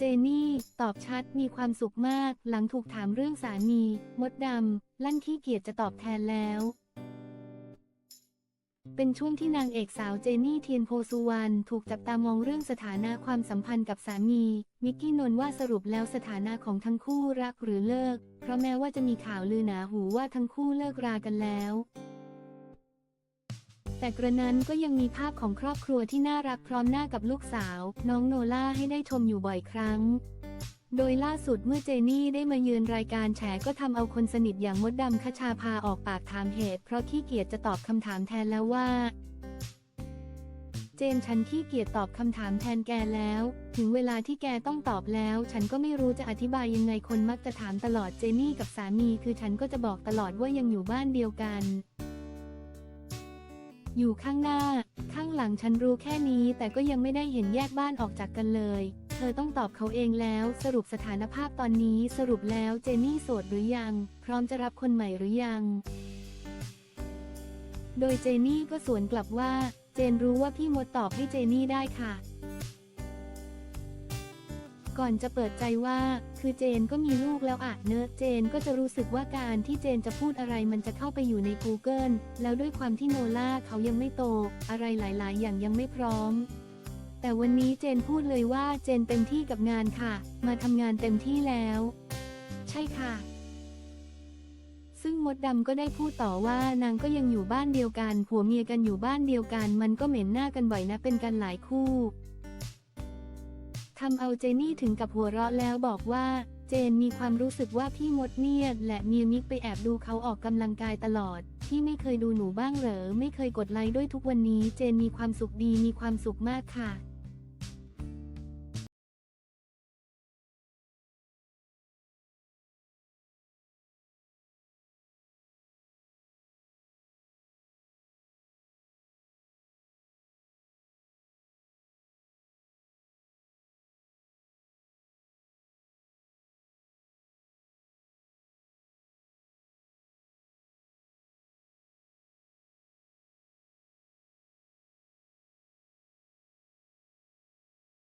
เจนี่ ตอบชัดมีความสุขมาก หลังถูกถามเรื่องสามี มดดำ ลั่นขี้เกียจจะตอบแทนแล้ว เป็นช่วงที่นางเอกสาวเจนี่เทียนโพสุวรรณถูกจับตามองเรื่องสถานะความสัมพันธ์กับสามี มิกกี้นนท์ว่าสรุปแล้วสถานะของทั้งคู่รักหรือเลิก เพราะแม้ว่าจะมีข่าวลือหนาหูว่าทั้งคู่เลิกรากันแล้ว แต่กระนั้นก็ยังมีภาพของครอบครัวที่น่ารักพร้อมหน้ากับลูกสาว น้องโนล่าให้ได้ชมอยู่บ่อยครั้ง โดยล่าสุดเมื่อเจนี่ได้มาเยือนรายการแฉก็ทำเอาคนสนิทอย่างมดดำคชาพาออกปากถามเหตุ เพราะขี้เกียจจะตอบคำถามแทนแล้วว่า เจนฉันขี้เกียจตอบคำถามแทนแกแล้ว ถึงเวลาที่แกต้องตอบแล้ว ฉันก็ไม่รู้จะอธิบายยังไงคนมักจะถามตลอดเจนี่กับสามี คือฉันก็จะบอกตลอดว่ายังอยู่บ้านเดียวกัน อยู่ข้างหน้า ข้างหลังฉันรู้แค่นี้ แต่ก็ยังไม่ได้เห็นแยกบ้านออกจากกันเลย เธอต้องตอบเขาเองแล้ว สรุปสถานภาพตอนนี้สรุปแล้วเจนี่โสดหรือยัง พร้อมจะรับคนใหม่หรือยัง โดยเจนี่ก็สวนกลับว่า เจนรู้ว่าพี่มดตอบให้เจนี่ได้ค่ะ ก่อนจะเปิดใจว่า คือเจนก็มีลูกแล้วอะเนอะเจนก็จะรู้สึกว่าการที่เจนจะพูดอะไรมันจะเข้าไปอยู่ใน Google แล้วด้วยความที่โนล่าเขายังไม่โต อะไรหลาย ๆ อย่างยังไม่พร้อม แต่วันนี้เจนพูดเลยว่าเจนเต็มที่กับงานค่ะ มาทำงานเต็มที่แล้ว ใช่ค่ะซึ่งมดดำก็ได้พูดต่อว่านางก็ยังอยู่บ้านเดียวกันผัวเมียกันอยู่บ้านเดียวกัน มันก็เหม็นหน้ากันบ่อยนะเป็นกันหลายคู่ ทำเอาเจนี่ถึงกับหัวเราะแล้วบอกว่า เจนมีความรู้สึกว่าพี่มดเนี่ยและเมียมิกไปแอบดูเขาออกกำลังกายตลอด พี่ไม่เคยดูหนูบ้างเหรอ ไม่เคยกดไลค์ด้วยทุกวันนี้ เจนมีความสุขดีมีความสุขมากค่ะ